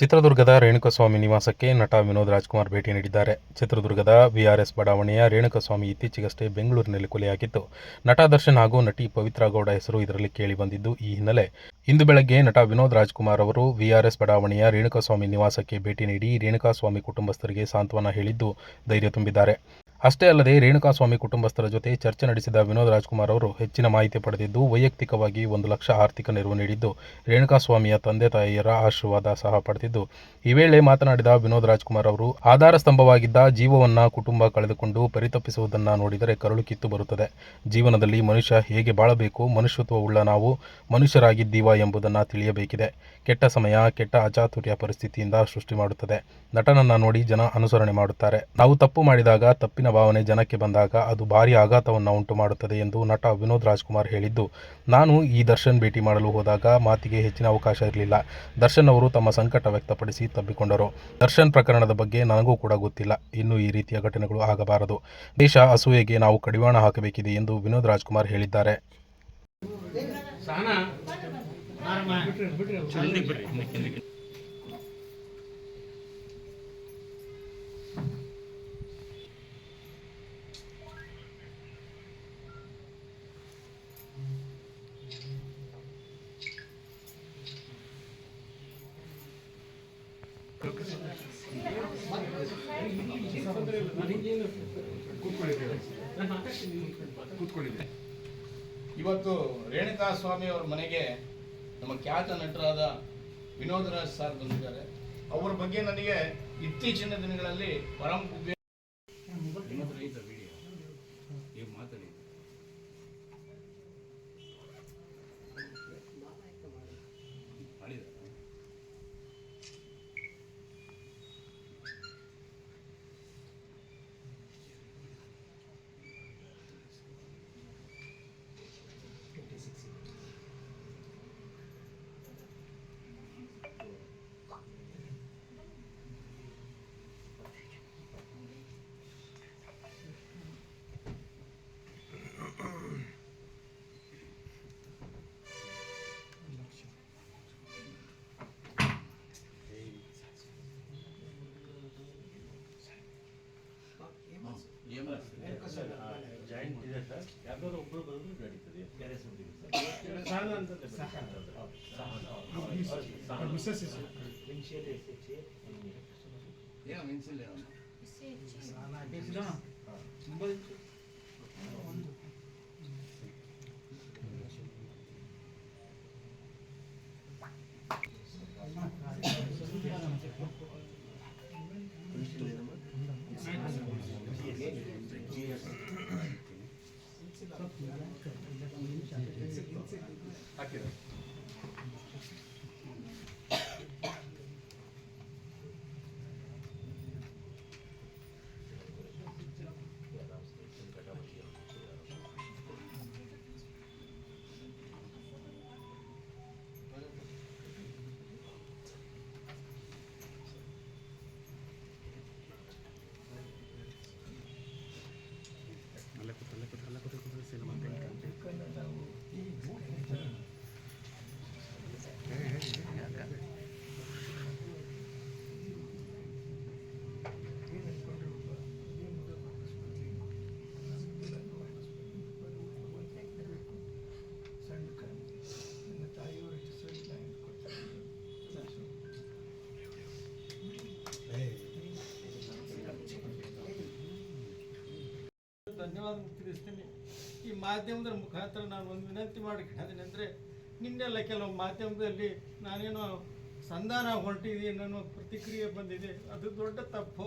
ಚಿತ್ರದುರ್ಗದ ರೇಣುಕಸ್ವಾಮಿ ನಿವಾಸಕ್ಕೆ ನಟ ವಿನೋದ್ ರಾಜ್ಕುಮಾರ್ ಭೇಟಿ ನೀಡಿದ್ದಾರೆ. ಚಿತ್ರದುರ್ಗದ ವಿಆರ್ಎಸ್ ಬಡಾವಣೆಯ ರೇಣುಕಸ್ವಾಮಿ ಇತ್ತೀಚೆಗಷ್ಟೇ ಬೆಂಗಳೂರಿನಲ್ಲಿ ಕೊಲೆಯಾಗಿತ್ತು. ನಟ ದರ್ಶನ್ ಹಾಗೂ ನಟಿ ಪವಿತ್ರಾ ಗೌಡ ಹೆಸರು ಇದರಲ್ಲಿ ಕೇಳಿಬಂದಿದ್ದು ಈ ಹಿನ್ನೆಲೆ. ಇಂದು ಬೆಳಗ್ಗೆ ನಟ ವಿನೋದ್ ರಾಜ್ಕುಮಾರ್ ಅವರು ವಿಆರ್ಎಸ್ ಬಡಾವಣೆಯ ರೇಣುಕಸ್ವಾಮಿ ನಿವಾಸಕ್ಕೆ ಭೇಟಿ ನೀಡಿ ರೇಣುಕಾಸ್ವಾಮಿ ಕುಟುಂಬಸ್ಥರಿಗೆ ಸಾಂತ್ವನ ಹೇಳಿದ್ದು ಧೈರ್ಯ ತುಂಬಿದ್ದಾರೆ. ಅಷ್ಟೇ ಅಲ್ಲದೆ ರೇಣುಕಾಸ್ವಾಮಿ ಕುಟುಂಬಸ್ಥರ ಜೊತೆ ಚರ್ಚೆ ನಡೆಸಿದ ವಿನೋದ್ ರಾಜ್ಕುಮಾರ್ ಅವರು ಹೆಚ್ಚಿನ ಮಾಹಿತಿ ಪಡೆದಿದ್ದು, ವೈಯಕ್ತಿಕವಾಗಿ ಒಂದು ಲಕ್ಷ ಆರ್ಥಿಕ ನೆರವು ನೀಡಿದ್ದು, ರೇಣುಕಾಸ್ವಾಮಿಯ ತಂದೆ ತಾಯಿಯರ ಆಶೀರ್ವಾದ ಸಹ ಪಡೆದಿದ್ದು. ಈ ವೇಳೆ ಮಾತನಾಡಿದ ವಿನೋದ್ ರಾಜ್ಕುಮಾರ್ ಅವರು, ಆಧಾರ ಸ್ತಂಭವಾಗಿದ್ದ ಜೀವವನ್ನು ಕುಟುಂಬ ಕಳೆದುಕೊಂಡು ಪರಿತಪ್ಪಿಸುವುದನ್ನು ನೋಡಿದರೆ ಕರುಳು ಕಿತ್ತು ಬರುತ್ತದೆ. ಜೀವನದಲ್ಲಿ ಮನುಷ್ಯ ಹೇಗೆ ಬಾಳಬೇಕು, ಮನುಷ್ಯತ್ವವುಳ್ಳ ನಾವು ಮನುಷ್ಯರಾಗಿದ್ದೀವಾ ಎಂಬುದನ್ನು ತಿಳಿಯಬೇಕಿದೆ. ಕೆಟ್ಟ ಸಮಯ, ಕೆಟ್ಟ ಅಚಾತುರ್ಯ ಪರಿಸ್ಥಿತಿಯಿಂದ ಸೃಷ್ಟಿ ಮಾಡುತ್ತದೆ. ನಟನನ್ನು ನೋಡಿ ಜನ ಅನುಸರಣೆ ಮಾಡುತ್ತಾರೆ. ನಾವು ತಪ್ಪು ಮಾಡಿದಾಗ ತಪ್ಪಿನ ಭಾವನೆ ಜನಕ್ಕೆ ಬಂದಾಗ ಅದು ಭಾರಿ ಆಘಾತವನ್ನು ಉಂಟು ಮಾಡುತ್ತದೆ ಎಂದು ನಟ ವಿನೋದ್ ರಾಜ್ಕುಮಾರ್ ಹೇಳಿದ್ದು. ನಾನು ಈ ದರ್ಶನ್ ಭೇಟಿ ಮಾಡಲು ಹೋದಾಗ ಮಾತಿಗೆ ಹೆಚ್ಚಿನ ಅವಕಾಶ ಇರಲಿಲ್ಲ. ದರ್ಶನ್ ಅವರು ತಮ್ಮ ಸಂಕಟ ವ್ಯಕ್ತಪಡಿಸಿ ತಬ್ಬಿಕೊಂಡರು. ದರ್ಶನ್ ಪ್ರಕರಣದ ಬಗ್ಗೆ ನನಗೂ ಕೂಡ ಗೊತ್ತಿಲ್ಲ. ಇನ್ನು ಈ ರೀತಿಯ ಘಟನೆಗಳು ಆಗಬಾರದು. ದೇಶ ಅಸೂಯೆಗೆ ನಾವು ಕಡಿವಾಣ ಹಾಕಬೇಕಿದೆ ಎಂದು ವಿನೋದ್ ರಾಜ್ಕುಮಾರ್ ಹೇಳಿದ್ದಾರೆ. ಇವತ್ತು ರೇಣುಕಾ ಸ್ವಾಮಿ ಅವರ ಮನೆಗೆ ನಮ್ಮ ಖ್ಯಾತ ನಟರಾದ ವಿನೋದ್ ರಾಜ್ ಸರ್ ಬಂದಿದ್ದಾರೆ. ಅವರ ಬಗ್ಗೆ ನನಗೆ ಇತ್ತೀಚಿನ ದಿನಗಳಲ್ಲಿ ಪರಂ ಸರ್ ಯಾವ್ದಾದ್ರು ಒಬ್ರು ಬರೋದು ನಡೀತದೆ ಬೇರೆ ಸುದ್ದಿಗೆ ಸರ್ ಸಹನ நல்ல நல்ல குறை குறை சில ತಿಳಿಸ್ತೀನಿ ಈ ಮಾಧ್ಯಮದ ಮುಖಾಂತರ ನಾನು ಒಂದು ವಿನಂತಿ ಮಾಡಿಕೊಂಡಿದ್ದೀನಿ ಅಂದರೆ, ನಿನ್ನೆಲ್ಲ ಕೆಲವು ಮಾಧ್ಯಮದಲ್ಲಿ ನಾನೇನೋ ಸಂಧಾನ ಹೊರಟಿದ್ದೀನಿ ಅನ್ನೋ ಪ್ರತಿಕ್ರಿಯೆ ಬಂದಿದೆ. ಅದು ದೊಡ್ಡ ತಪ್ಪು.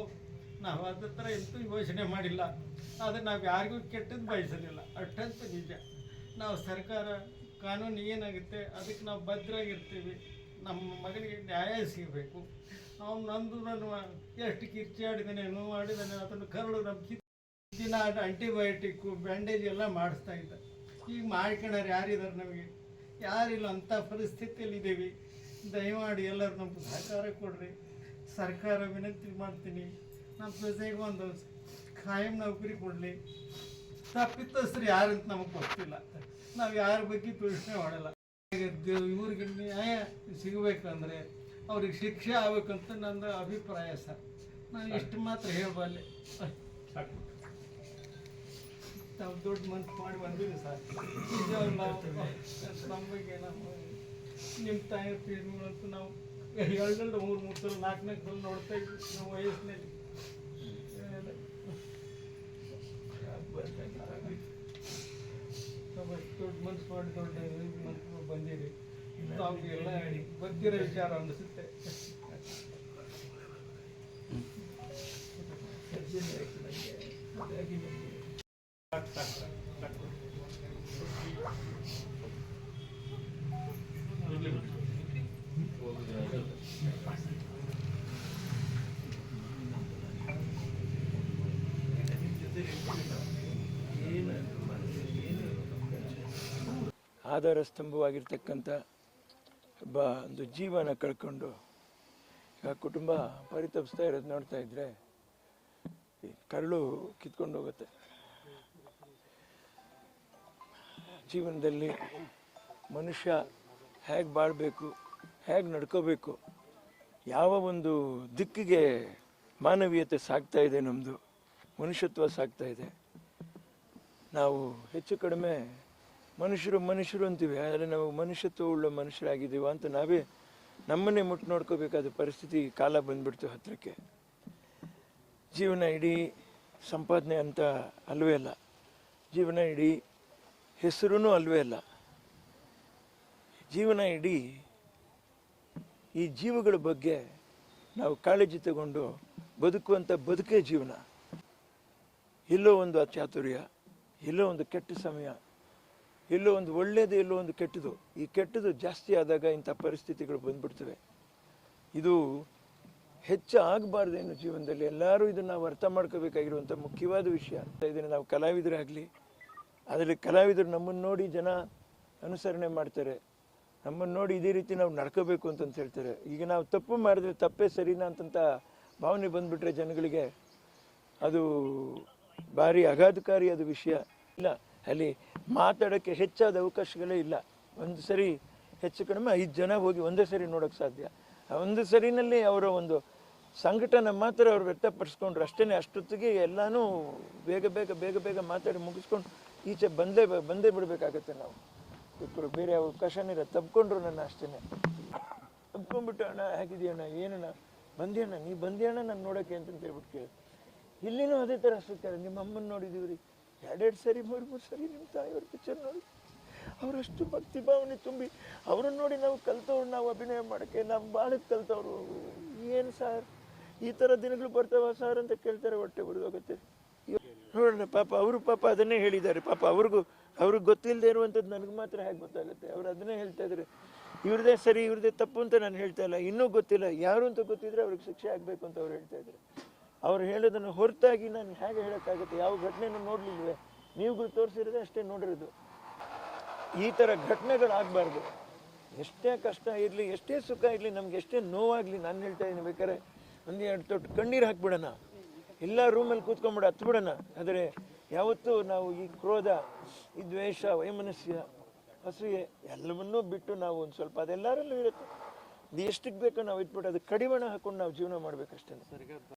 ನಾವು ಅದ್ರ ಥರ ಎಂತೂ ಯೋಚನೆ ಮಾಡಿಲ್ಲ. ಆದರೆ ನಾವು ಯಾರಿಗೂ ಕೆಟ್ಟದ್ದು ಬಯಸಲಿಲ್ಲ. ಅಷ್ಟಂತ ನಿಜ. ನಾವು ಸರ್ಕಾರ ಕಾನೂನು ಏನಾಗುತ್ತೆ, ಅದಕ್ಕೆ ನಾವು ಭದ್ರಾಗಿರ್ತೀವಿ. ನಮ್ಮ ಮಗನಿಗೆ ನ್ಯಾಯ ಸಿಗಬೇಕು. ಅವ್ನು ನಂದು ನನ್ನ ಎಷ್ಟು ಕಿರ್ಚಾಡಿದ್ದಾನೆ ನೋವು ಮಾಡಿದ್ದಾನೆ ಅದನ್ನು ಕರಳು ನಮ್ಮ ದಿನ ಆಂಟಿಬಯೋಟಿಕ್ಕು ಬ್ಯಾಂಡೇಜ್ ಎಲ್ಲ ಮಾಡಿಸ್ತಾ ಇದ್ದ. ಈಗ ಮಾಡ್ಕೊಳೋರು ಯಾರಿದ್ದಾರೆ ನಮಗೆ? ಯಾರಿಲ್ಲ, ಅಂಥ ಪರಿಸ್ಥಿತಿಯಲ್ಲಿ ಇದ್ದೀವಿ ದಯಮಾಡಿ ಎಲ್ಲರೂ ನಮ್ಗೆ ಸಹಕಾರ ಕೊಡ್ರಿ. ಸರ್ಕಾರ ವಿನಂತಿ ಮಾಡ್ತೀನಿ. ನಮ್ಮ ಪ್ರಜೆಗೆ ಒಂದು ಖಾಯಂ ನೌಕರಿ ಕೊಡಲಿ. ತಪ್ಪಿತಸ್ಥರು ಯಾರಂತ ನಮಗೆ ಗೊತ್ತಿಲ್ಲ. ನಾವು ಯಾರ ಬಗ್ಗೆ ಪ್ರಶ್ನೆ ಮಾಡಲ್ಲ. ಇವ್ರಿಗೆ ನ್ಯಾಯ ಸಿಗಬೇಕಂದ್ರೆ ಅವ್ರಿಗೆ ಶಿಕ್ಷೆ ಆಗ್ಬೇಕಂತ ನನ್ನ ಅಭಿಪ್ರಾಯ ಸರ್. ನಾನು ಇಷ್ಟು ಮಾತ್ರ ಹೇಳಬಲ್ಲೆ. ಸಾಕು. ನಾವು ದೊಡ್ಡ ಮನ್ಸು ಮಾಡಿ ಬಂದಿವಿ ಸರ್. ನಿಜವಾಗ್ಲೂ ನಾವು ನಮ್ಮ ಬಗ್ಗೆ ನಮ್ಮ ನಿಮ್ಮ ತಾಯಿ ತೀರ್ಮಾನ ಅಂತ ನಾವು ಎರಡೆರಡು ಮೂರು ಮೂರು ಸಲ ನಾಲ್ಕು ನಾಲ್ಕು ಸಲ ನೋಡ್ತಾ ಇದ್ವಿ. ನಮ್ಮ ವಯಸ್ಸಿನಲ್ಲಿ. ನಾವು ಅಷ್ಟ್ ದೊಡ್ಡ ಮನ್ಸು ಮಾಡಿ ದೊಡ್ಡ ಮನ್ಸು ಬಂದಿರಿ ಎಲ್ಲ ಗೊತ್ತಿರೋ ವಿಚಾರ ಅನಿಸುತ್ತೆ. ಸಾಕು ಆಧಾರ ಸ್ತಂಭವಾಗಿರ್ತಕ್ಕಂಥ ಒಬ್ಬ ಒಂದು ಜೀವನ ಕಳ್ಕೊಂಡು ಈಗ ಕುಟುಂಬ ಪರಿತಪಿಸ್ತಾ ಇರೋದು ನೋಡ್ತಾ ಇದ್ರೆ ಕರಳು ಕಿತ್ಕೊಂಡು ಹೋಗುತ್ತೆ. ಜೀವನದಲ್ಲಿ ಮನುಷ್ಯ ಹೇಗೆ ಬಾಳಬೇಕು, ಹೇಗೆ ನಡ್ಕೋಬೇಕು, ಯಾವ ಒಂದು ದಿಕ್ಕಿಗೆ ಮಾನವೀಯತೆ ಸಾಗ್ತಾ ಇದೆ ನಮ್ಮದು ಮನುಷ್ಯತ್ವ ಸಾಗ್ತಾ ಇದೆ. ನಾವು ಹೆಚ್ಚು ಕಡಿಮೆ ಮನುಷ್ಯರು ಮನುಷ್ಯರು ಅಂತೀವಿ, ಆದರೆ ನಾವು ಮನುಷ್ಯತ್ವ ಉಳ್ಳ ಮನುಷ್ಯರಾಗಿದ್ದೀವ ಅಂತ ನಾವೇ ನಮ್ಮನ್ನೇ ಮುಟ್ಟು ನೋಡ್ಕೋಬೇಕಾದ ಪರಿಸ್ಥಿತಿ ಕಾಲ ಬಂದ್ಬಿಡ್ತು ಹತ್ತಿರಕ್ಕೆ ಜೀವನ ಇಡೀ ಸಂಪಾದನೆ ಅಂತ ಅಲ್ವೇ ಅಲ್ಲ. ಜೀವನ ಇಡೀ ಹೆಸರೂ ಅಲ್ವೇ ಅಲ್ಲ. ಜೀವನ ಇಡೀ ಈ ಜೀವಗಳ ಬಗ್ಗೆ ನಾವು ಕಾಳಜಿ ತಗೊಂಡು ಬದುಕುವಂಥ ಬದುಕೇ ಜೀವನ. ಎಲ್ಲೋ ಒಂದು ಅಚಾತುರ್ಯ, ಎಲ್ಲೋ ಒಂದು ಕೆಟ್ಟ ಸಮಯ, ಎಲ್ಲೋ ಒಂದು ಒಳ್ಳೇದು, ಎಲ್ಲೋ ಒಂದು ಕೆಟ್ಟದು. ಈ ಕೆಟ್ಟದು ಜಾಸ್ತಿ ಆದಾಗ ಇಂಥ ಪರಿಸ್ಥಿತಿಗಳು ಬಂದ್ಬಿಡ್ತವೆ. ಇದು ಹೆಚ್ಚು ಆಗಬಾರ್ದೇನು ಜೀವನದಲ್ಲಿ ಎಲ್ಲರೂ ಇದನ್ನು ನಾವು ಅರ್ಥ ಮಾಡ್ಕೋಬೇಕಾಗಿರುವಂಥ ಮುಖ್ಯವಾದ ವಿಷಯ. ಇದನ್ನು ನಾವು ಕಲಾವಿದರಾಗಲಿ ಅದರಲ್ಲಿ ಕಲಾವಿದರು ನಮ್ಮನ್ನು ನೋಡಿ ಜನ ಅನುಸರಣೆ ಮಾಡ್ತಾರೆ. ನಮ್ಮನ್ನು ನೋಡಿ ಇದೇ ರೀತಿ ನಾವು ನಡ್ಕೋಬೇಕು ಅಂತಂತ ಹೇಳ್ತಾರೆ. ಈಗ ನಾವು ತಪ್ಪು ಮಾಡಿದ್ರೆ ತಪ್ಪೇ ಸರಿನಾ ಅಂತಂತ ಭಾವನೆ ಬಂದುಬಿಟ್ರೆ ಜನಗಳಿಗೆ ಅದು ಭಾರಿ ಅಗಾಧಕಾರಿಯಾದ ಅದು ವಿಷಯ. ಇಲ್ಲ, ಅಲ್ಲಿ ಮಾತಾಡೋಕ್ಕೆ ಹೆಚ್ಚಾದ ಅವಕಾಶಗಳೇ ಇಲ್ಲ. ಒಂದು ಸರಿ ಹೆಚ್ಚು ಕಡಿಮೆ ಐದು ಜನ ಹೋಗಿ ಒಂದೇ ಸರಿ ನೋಡೋಕ್ಕೆ ಸಾಧ್ಯ. ಆ ಒಂದು ಸರಿನಲ್ಲಿ ಅವರ ಒಂದು ಸಂಘಟನೆ ಮಾತ್ರ ಅವ್ರು ವ್ಯಕ್ತಪಡಿಸ್ಕೊಂಡ್ರು ಅಷ್ಟೇ ಅಷ್ಟೊತ್ತಿಗೆ ಎಲ್ಲನೂ ಬೇಗ ಬೇಗ ಬೇಗ ಬೇಗ ಮಾತಾಡಿ ಮುಗಿಸ್ಕೊಂಡು ಈಚೆ ಬಂದೇ ಬಂದೇ ಬಿಡಬೇಕಾಗತ್ತೆ ನಾವು. ಇಬ್ಬರು ಬೇರೆ ಅವಕಾಶನೇ ಇರೋ ತಪ್ಕೊಂಡ್ರು ನನ್ನ ಅಷ್ಟೇ ತಪ್ಕೊಂಡ್ಬಿಟ್ಟು ಅಣ್ಣ ಹೇಗಿದೆಯಣ್ಣ ಏನಣ್ಣ? ಬಂದಿಯಣ್ಣ? ನೀ ಬಂದಿಯಣ್ಣ ನಾನು ನೋಡೋಕ್ಕೆ ಅಂತ ಹೇಳ್ಬಿಟ್ಟು ಕೇಳಿ ಇಲ್ಲಿನೂ ಅದೇ ಥರ ಸಿಗ್ತಾರೆ ನಿಮ್ಮ ಅಮ್ಮನ ನೋಡಿದೀವಿ ರೀ ಎರಡೆರಡು ಸರಿ, ಮೂರು ಮೂರು ಸರಿ ನಿಮ್ಮ ತಾಯಿಯವ್ರ ಪಿಕ್ಚರ್ ನೋಡಿ. ಅವರಷ್ಟು ಭಕ್ತಿ ಭಾವನೆ ತುಂಬಿ ಅವ್ರನ್ನ ನೋಡಿ ನಾವು ಕಲ್ತವ್ರು, ನಾವು ಅಭಿನಯ ಮಾಡೋಕ್ಕೆ, ನಾವು ಬಾಳಕ್ಕೆ ಕಲ್ತವ್ರು. ಏನು ಸರ್? ಈ ಥರ ದಿನಗಳು ಬರ್ತಾವ ಸರ್ ಅಂತ ಕೇಳ್ತಾರೆ, ಹೊಟ್ಟೆ ಬರೋಗುತ್ತೆ ನೋಡೋಣ, ಪಾಪ ಅವರು ಪಾಪ ಅದನ್ನೇ ಹೇಳಿದ್ದಾರೆ. ಪಾಪ ಅವ್ರಿಗೂ, ಅವ್ರಿಗೆ ಗೊತ್ತಿಲ್ಲದೆ ಇರುವಂಥದ್ದು ನನಗೆ ಮಾತ್ರ ಹೇಗೆ ಗೊತ್ತಾಗುತ್ತೆ? ಅವ್ರು ಅದನ್ನೇ ಹೇಳ್ತಾ ಇದ್ದಾರೆ. ಇವ್ರದೇ ಸರಿ ಇವ್ರದೇ ತಪ್ಪು ಅಂತ ನಾನು ಹೇಳ್ತಾ ಇಲ್ಲ. ಇನ್ನೂ ಗೊತ್ತಿಲ್ಲ. ಯಾರು ಅಂತ ಗೊತ್ತಿದ್ರೆ ಅವ್ರಿಗೆ ಶಿಕ್ಷೆ ಆಗಬೇಕು ಅಂತ ಅವ್ರು ಹೇಳ್ತಾ ಇದ್ದಾರೆ. ಅವ್ರು ಹೇಳೋದನ್ನು ಹೊರತಾಗಿ ನಾನು ಹೇಗೆ ಹೇಳೋಕ್ಕಾಗುತ್ತೆ? ಯಾವ ಘಟನೆಯನ್ನು ನೋಡಲಿಲ್ವೇ? ನೀವು ತೋರಿಸಿರೋದೆ ಅಷ್ಟೇ ನೋಡಿರೋದು. ಈ ಥರ ಘಟನೆಗಳಾಗಬಾರ್ದು ಎಷ್ಟೇ ಕಷ್ಟ ಇರಲಿ, ಎಷ್ಟೇ ಸುಖ ಇರಲಿ, ನಮ್ಗೆ ಎಷ್ಟೇ ನೋವಾಗಲಿ, ನಾನು ಹೇಳ್ತಾ ಇದ್ದೀನಿ, ಬೇಕಾದ್ರೆ ಒಂದು ಎರಡು ತೊಟ್ಟು ಕಣ್ಣೀರು ಹಾಕ್ಬಿಡೋಣ. ಎಲ್ಲ ರೂಮಲ್ಲಿ ಕೂತ್ಕೊಂಡ್ಬಿಡ ಹತ್ಬಿಡೋಣ ಆದರೆ ಯಾವತ್ತೂ ನಾವು ಈ ಕ್ರೋಧ, ಈ ದ್ವೇಷ, ವೈಮನಸ್ಯ ಅಸೂಯೆ ಎಲ್ಲವನ್ನೂ ಬಿಟ್ಟು ನಾವು ಒಂದು ಸ್ವಲ್ಪ ಅದೆಲ್ಲರಲ್ಲೂ ಇರುತ್ತೆ. ಎಷ್ಟಕ್ಕೆ ಬೇಕೋ ನಾವು ಇಟ್ಬಿಟ್ಟು, ಅದು ಕಡಿವಾಣ ಹಾಕೊಂಡು ನಾವು ಜೀವನ ಮಾಡ್ಬೇಕಷ್ಟೇ.